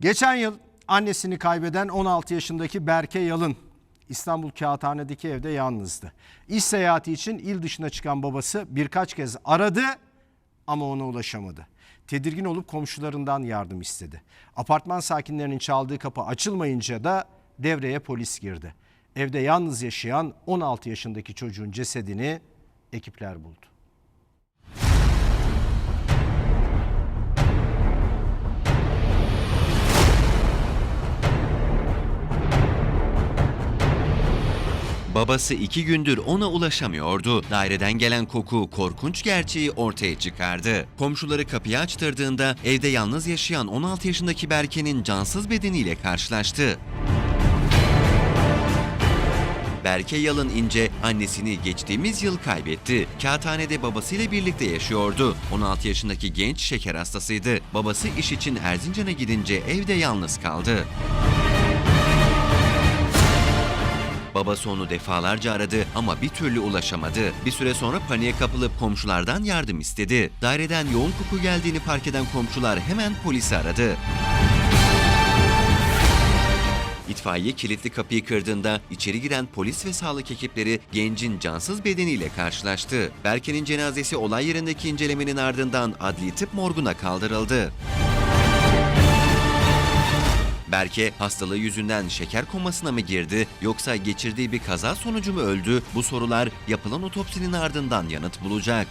Geçen yıl annesini kaybeden 16 yaşındaki Berke Yalın İstanbul Kağıthane'deki evde yalnızdı. İş seyahati için il dışına çıkan babası birkaç kez aradı ama ona ulaşamadı. Tedirgin olup komşularından yardım istedi. Apartman sakinlerinin çaldığı kapı açılmayınca da devreye polis girdi. Evde yalnız yaşayan 16 yaşındaki çocuğun cesedini ekipler buldu. Babası iki gündür ona ulaşamıyordu. Daireden gelen koku korkunç gerçeği ortaya çıkardı. Komşuları kapıyı açtırdığında evde yalnız yaşayan 16 yaşındaki Berke'nin cansız bedeniyle karşılaştı. Berke Yalın İnce annesini geçtiğimiz yıl kaybetti. Kağıthane'de babasıyla birlikte yaşıyordu. 16 yaşındaki genç şeker hastasıydı. Babası iş için Erzincan'a gidince evde yalnız kaldı. Babası onu defalarca aradı ama bir türlü ulaşamadı. Bir süre sonra paniğe kapılıp komşulardan yardım istedi. Daireden yoğun koku geldiğini fark eden komşular hemen polisi aradı. İtfaiye kilitli kapıyı kırdığında içeri giren polis ve sağlık ekipleri gencin cansız bedeniyle karşılaştı. Berke'nin cenazesi olay yerindeki incelemenin ardından adli tıp morguna kaldırıldı. Berke hastalığı yüzünden şeker komasına mı girdi yoksa geçirdiği bir kaza sonucu mu öldü? Bu sorular yapılan otopsinin ardından yanıt bulacak.